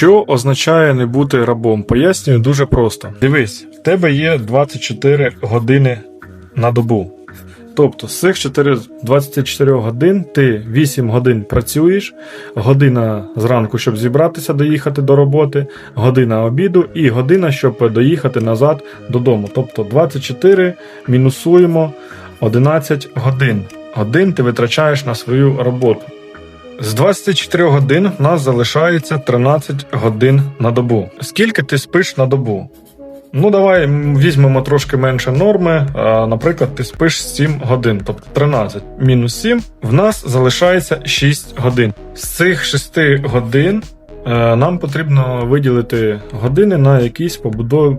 Що означає не бути рабом? Пояснюю дуже просто. Дивись, в тебе є 24 години на добу. Тобто з цих 4, 24 годин ти 8 годин працюєш, година зранку, щоб зібратися, доїхати до роботи, година обіду і година, щоб доїхати назад додому. Тобто 24 мінусуємо 11 годин. Годин ти витрачаєш на свою роботу. З 24 годин в нас залишається 13 годин на добу. Скільки ти спиш на добу? Ну, давай візьмемо трошки менше норми. Наприклад, ти спиш 7 годин, тобто 13 мінус 7, в нас залишається 6 годин. З цих 6 годин нам потрібно виділити години на якісь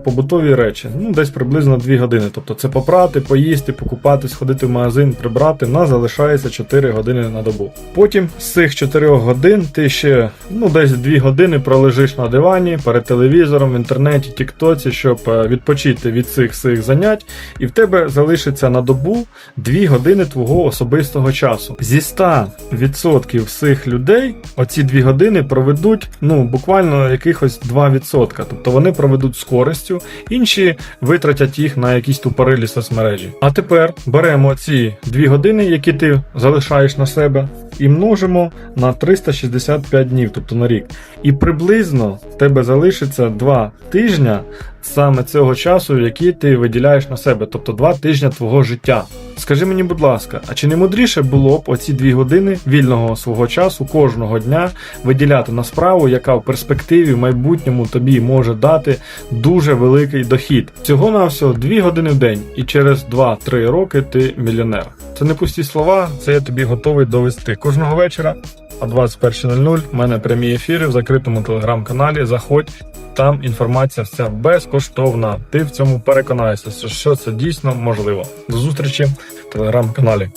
побутові речі. Ну, десь приблизно 2 години. Тобто це попрати, поїсти, покупати, сходити в магазин, прибрати. Нас залишається 4 години на добу. Потім з цих 4 годин ти ще ну, десь 2 години пролежиш на дивані перед телевізором, в інтернеті, тіктоці, щоб е, відпочити від цих цих занять, і в тебе залишиться на добу 2 години твого особистого часу. Зі 100% всіх людей оці 2 години проведуть ну, буквально якихось 2%. Тобто вони проведуть з користю, інші витратять їх на якісь тупорилі соцмережі. А тепер беремо ці 2 години, які ти залишаєш на себе, і множимо на 365 днів, тобто на рік. І приблизно в тебе залишиться 2 тижня саме цього часу, який ти виділяєш на себе, тобто 2 тижня твого життя. Скажи мені, будь ласка, а чи не мудріше було б оці дві години вільного свого часу кожного дня виділяти на справу, яка в перспективі в майбутньому тобі може дати дуже великий дохід? Всього на всього дві години в день, і через 2-3 роки ти мільйонер. Це не пусті слова, це я тобі готовий довести. Кожного вечора о 21.00 в мене прямі ефіри в закритому телеграм-каналі. Заходь. Там інформація вся безкоштовна. Ти в цьому переконаєшся, що це дійсно можливо. До зустрічі в телеграм-каналі.